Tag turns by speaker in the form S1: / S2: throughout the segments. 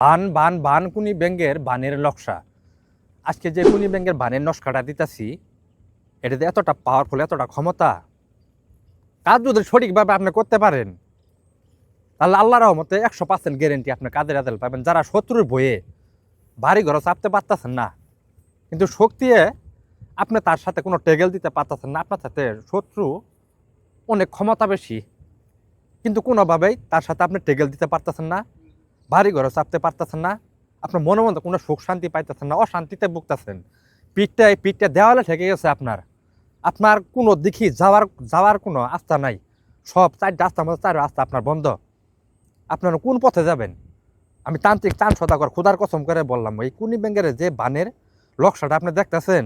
S1: বান বান বান কুনি ব্যাঙ্গের বানের নকশা। আজকে যে কুনি ব্যাঙ্গের বানের নকশাটা দিতেছি, এটাতে এতটা পাওয়ারফুল এতটা ক্ষমতা। কাজ যদি সঠিকভাবে আপনি করতে পারেন, তাহলে আল্লাহ রহমতে একশো পার্সেন্ট গ্যারেন্টি আপনি কাজের আদাল পাবেন। যারা শত্রুর বয়ে বাড়ি ঘর চাপতে পারতেছেন না, কিন্তু শক্তিয়ে আপনি তার সাথে কোনো টেগেল দিতে পারতেছেন না, আপনার সাথে শত্রু অনেক ক্ষমতা বেশি, কিন্তু কোনোভাবেই তার সাথে আপনি টেগেল দিতে পারতেছেন না। বাড়ি ঘরে চাপতে পারতেছেন না, আপনার মনে মধ্যে কোনো সুখ শান্তি পাইতেছেন না, অশান্তিতে ভুগতেছেন। পিঠটা পিঠটা দেওয়ালে ঠেকে গেছে আপনার। আপনার কোনো দিকই যাওয়ার যাওয়ার কোনো আস্থা নাই। সব চারটা রাস্তার মধ্যে চার রাস্তা আপনার বন্ধ। আপনারা কোন পথে যাবেন? আমি তান্ত্রিক চান সদাগর খুদার কসম করে বললাম, এই কুনি ব্যাঙ্গের যে বানের লক্ষ্যটা আপনি দেখতেছেন,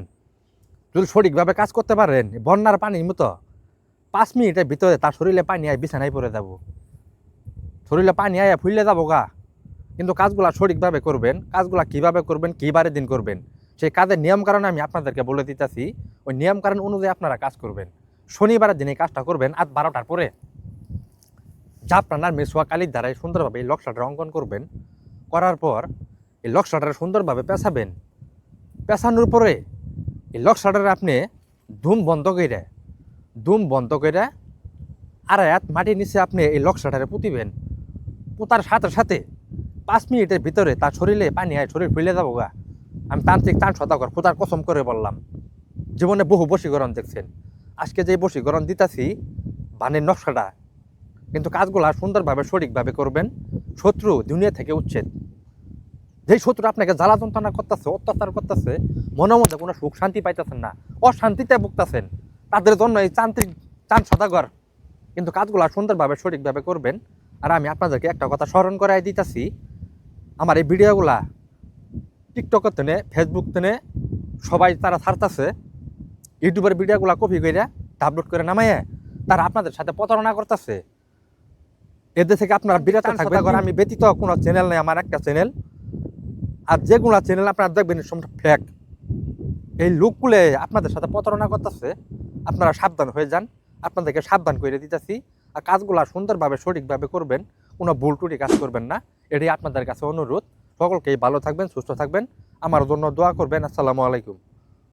S1: যদি সঠিকভাবে কাজ করতে পারেন, বন্যার পানির মতো, পাঁচ মিনিটের ভিতরে তার শরীরে পানি আয় বিছানায় পড়ে যাব। শরীরে পানি আয় ফুললে যাব গা। কিন্তু কাজগুলা সঠিকভাবে করবেন, কাজগুলা কীভাবে করবেন, কিবারে দিন করবেন, সেই কাজের নিয়ম কারণে আমি আপনাদেরকে বলে দিতেছি, ওই নিয়ম কারণ অনুযায়ী আপনারা কাজ করবেন। শনিবারের দিনে কাজটা করবেন, আজ বারোটার পরে। জাপটানার মেসোয়া কালির দ্বারাই সুন্দরভাবে এই লক্ষ্যটা অঙ্কন করবেন, করার পর এই লক্ষ্যটা সুন্দরভাবে পেঁচাবেন। পেঁচানোর পরে এই লক্ষ্যটার আপনি ধুম বন্ধ করে ধুম বন্ধ করে আড়ায়াত মাটির নিচে আপনি এই লক্ষ্যটারে পুঁতিবেন। পোতার সাথে সাথে পাঁচ মিনিটের ভিতরে তার শরীরে পানি হয় শরীর ফুলে যাব গা। আমি তান্ত্রিক তান সদাগর খোদার কসম করে বললাম। জীবনে বহু বশীকরণ দেখছেন। আজকে যে বশীকরণ দিতাছি, বানের নকশাটা, কিন্তু কাজগুলা সুন্দরভাবে, সঠিকভাবে করবেন। শত্রু দুনিয়া থেকে উচ্ছেদ। যেই শত্রু আপনাকে জ্বালা যন্ত্রণা করতেছে, অত্যাচার করতেছে, মনের মধ্যে কোনো সুখ শান্তি পাইতেছেন না, অশান্তিতে ভুগতেছেন, তাদের জন্য এই তান্ত্রিক চান সদাগর কিন্তু কাজগুলা সুন্দরভাবে, সঠিকভাবে করবেন। আর আমি আপনাদেরকে একটা কথা স্মরণ করাই দিতেছি আমার এই ভিডিওগুলা টিকটকের তেনে ফেসবুক তেনে সবাই তারা ছাড়তেছে ইউটিউবের ভিডিওগুলা কপি করে ডাউনলোড করে নামাইয়ে তারা আপনাদের সাথে প্রতারণা করতেছে। এদের থেকে আপনারা বিরত থাকবেন। আমি ব্যতীত কোনো চ্যানেল নেই আমার একটা চ্যানেল আর যেগুলো চ্যানেল আপনারা দেখবেন সবটা ফেক এই লোকগুলো আপনাদের সাথে প্রতারণা করতেছে। আপনারা সাবধান হয়ে যান। আপনাদেরকে সাবধান করে দিতেছি। আর কাজগুলো সুন্দরভাবে সঠিকভাবে করবেন। কোনো ভুল টুটি কাজ করবেন না। এটাই আপনাদের কাছে অনুরোধ। সকলকেই ভালো থাকবেন, সুস্থ থাকবেন। আমার জন্য দোয়া করবেন। আসসালামু আলাইকুম।